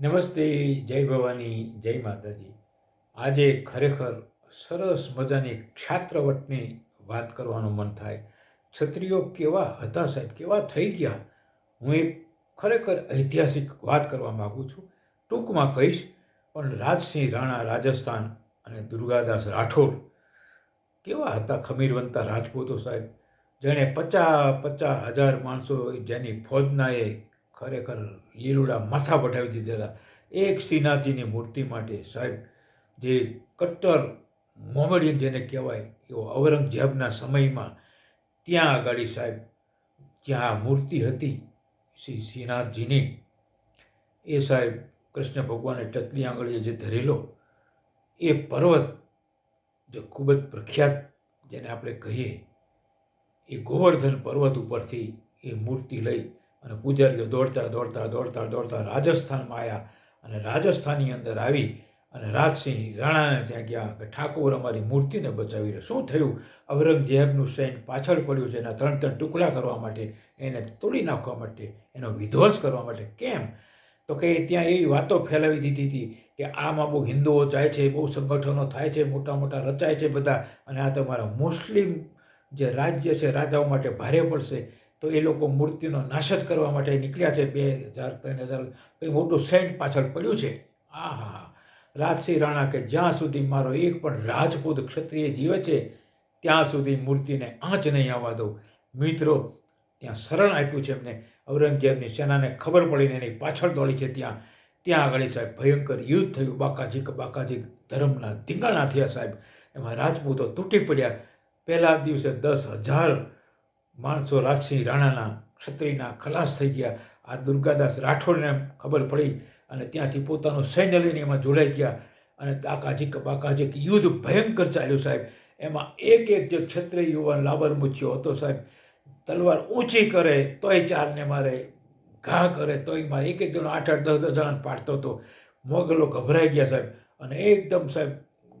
નમસ્તે, જય ભવાની, જય માતાજી. આજે ખરેખર સરસ મજાની ક્ષાત્રવટની વાત કરવાનું મન થાય. ક્ષત્રિયો કેવા હતા સાહેબ? કેવા થઈ ગયા? હું એક ખરેખર ઐતિહાસિક વાત કરવા માગું છું. ટૂંકમાં કહીશ, પણ રાજસિંહ રાણા, રાજસ્થાન અને દુર્ગાદાસ રાઠોડ કેવા હતા ખમીરવંતા રાજપૂતો સાહેબ? જેણે પચાસ પચાસ હજાર માણસો જેની ફોજના એ ખરેખર લીલુડા માથા પઠાવી દીધેલા. એક શ્રીનાથજીની મૂર્તિ માટે સાહેબ, જે કટ્ટર મોમેડિયન જેને કહેવાય, એવો ઔરંગઝેબના સમયમાં ત્યાં આગળ સાહેબ, જ્યાં આ મૂર્તિ હતી, શ્રી શ્રીનાથજીની, એ સાહેબ કૃષ્ણ ભગવાને ટચલી આંગળીએ જે ધરેલો, એ પર્વત જે ખૂબ જ પ્રખ્યાત, જેને આપણે કહીએ, એ ગોવર્ધન પર્વત ઉપરથી એ મૂર્તિ લઈ અને પૂજારીઓ દોડતા દોડતા દોડતા દોડતા રાજસ્થાનમાં આવ્યા અને રાજસ્થાનની અંદર આવી અને રાજસિંહ રાણાને ત્યાં ગયા કે ઠાકોર અમારી મૂર્તિને બચાવી રહ્યો. શું થયું? ઔરંગઝેબનું સૈન્ય પાછળ પડ્યું છે એના ત્રણ ત્રણ ટુકડા કરવા માટે, એને તોડી નાખવા માટે, એનો વિધ્વંસ કરવા માટે. કેમ? તો કે ત્યાં એવી વાતો ફેલાવી દીધી હતી કે આમાં બહુ હિન્દુઓ જાય છે, બહુ સંગઠનો થાય છે, મોટા મોટા રચાય છે બધા અને આ તમારા મુસ્લિમ જે રાજ્ય છે, રાજાઓ માટે ભારે પડશે. તો એ લોકો મૂર્તિનો નાશ જ કરવા માટે નીકળ્યા છે. બે હજાર, ત્રણ હજાર કંઈ મોટું સેન્ટ પાછળ પડ્યું છે. આ હા રાજસિંહ રાણા કે જ્યાં સુધી મારો એક પણ રાજપૂત ક્ષત્રિય જીવે છે, ત્યાં સુધી મૂર્તિને આંચ નહીં આવવા દઉં. મિત્રો, ત્યાં શરણ આપ્યું છે એમને. ઔરંગઝેબની સેનાને ખબર પડીને એની પાછળ દોડી છે ત્યાં. ત્યાં આગળ સાહેબ ભયંકર યુદ્ધ થયું. બાકાજીક બાકાજીક ધર્મના ધીંગાણા થયા સાહેબ. એમાં રાજપૂતો તૂટી પડ્યા. પહેલા દિવસે દસ હજાર માણસો રાજસિંહ રાણાના ક્ષત્રિયના ખલાસ થઈ ગયા. આ દુર્ગાદાસ રાઠોડને ખબર પડી અને ત્યાંથી પોતાનું સૈન્ય લઈને એમાં જોડાઈ ગયા. અને બાકાજીક બાકાજીક યુદ્ધ ભયંકર ચાલ્યું સાહેબ. એમાં એક એક જે ક્ષત્રિય યુવાન લાબર મૂચ્યો હતો સાહેબ. તલવાર ઊંચી કરે તોય ચારને મારે, ઘા કરે તોય મારે. એક એક જણો આઠ આઠ, દસ દસ જણાને પાડતો હતો. મોગલો ગભરાઈ ગયા સાહેબ. અને એકદમ સાહેબ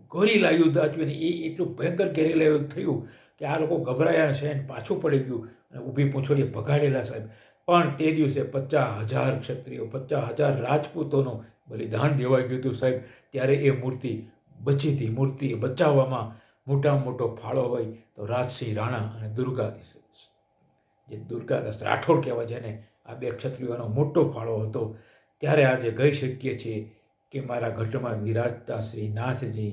ગોરીલા યુદ્ધ આચવીને એ એટલું ભયંકર ઘેરી યુદ્ધ થયું. કે આ લોકો ગભરાયા છે પાછું પડી ગયું અને ઊભી પૂંછડીએ ભગાડેલા સાહેબ. પણ તે દિવસે પચાસ હજાર ક્ષત્રિયો, પચાસ હજાર રાજપૂતોનું બલિદાન દેવાઈ ગયું હતું સાહેબ. ત્યારે એ મૂર્તિ બચી હતી. મૂર્તિ બચાવવામાં મોટામાં મોટો ફાળો હોય તો રાજસિંહ રાણા અને દુર્ગાદાસ જે દુર્ગાદાસ રાઠોડ કહેવાય જેને આ બે ક્ષત્રિયોનો મોટો ફાળો હતો. ત્યારે આજે કહી શકીએ છીએ કે મારા ઘટમાં વિરાજતા શ્રી નાથજી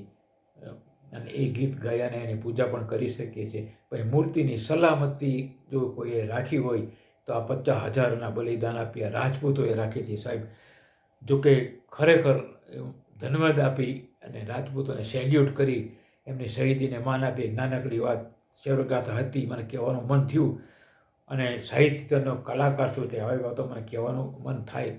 અને એ ગીત ગાયાને એની પૂજા પણ કરી શકીએ છીએ. પણ મૂર્તિની સલામતી જો કોઈએ રાખી હોય, તો આ પચાસ હજારના બલિદાન આપ્યા રાજપૂતોએ રાખી છે સાહેબ. જોકે ખરેખર ધન્યવાદ આપી અને રાજપૂતોને સેલ્યુટ કરી એમની શહીદીને માન આપી. નાનકડી વાત શેરગાથા હતી, મને કહેવાનું મન થયું. અને સાહિત્યનો કલાકાર છું તે આવી વાતો મને કહેવાનું મન થાય.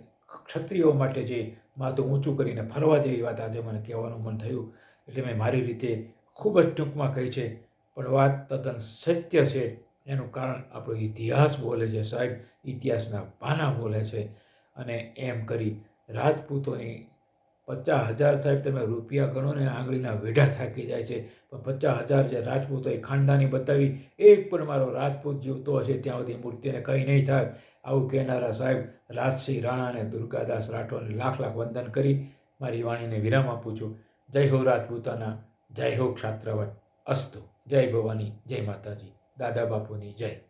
ક્ષત્રિયો માટે જે માથું ઊંચું કરીને ફરવા જેવી વાત આજે મને કહેવાનું મન થયું. એટલે મેં મારી રીતે ખૂબ જ ટૂંકમાં કહી છે, પણ વાત તદ્દન સત્ય છે. એનું કારણ આપણો ઇતિહાસ બોલે છે સાહેબ. ઇતિહાસના પાના બોલે છે. અને એમ કરી રાજપૂતોની પચાસ હજાર સાહેબ તમે રૂપિયા ગણો ને આંગળીના વેઢા થાકી જાય છે. પણ પચાસ હજાર જે રાજપૂતોએ ખાનદાની બતાવી, એક પણ મારો રાજપૂત જીવતો હશે ત્યાં સુધી મૂર્તિને કંઈ નહીં થાય. આવું કહેનારા સાહેબ રાજસિંહ રાણા અને દુર્ગાદાસ રાઠોડને લાખ લાખ વંદન કરી. મારી વાણીને વિરામ આપું છું. જય હો રાજપૂતાના જય હો ક્ષાત્રવટ અસ્તુ. જય ભવાની જય માતાજી. દાદા બાપુની જય.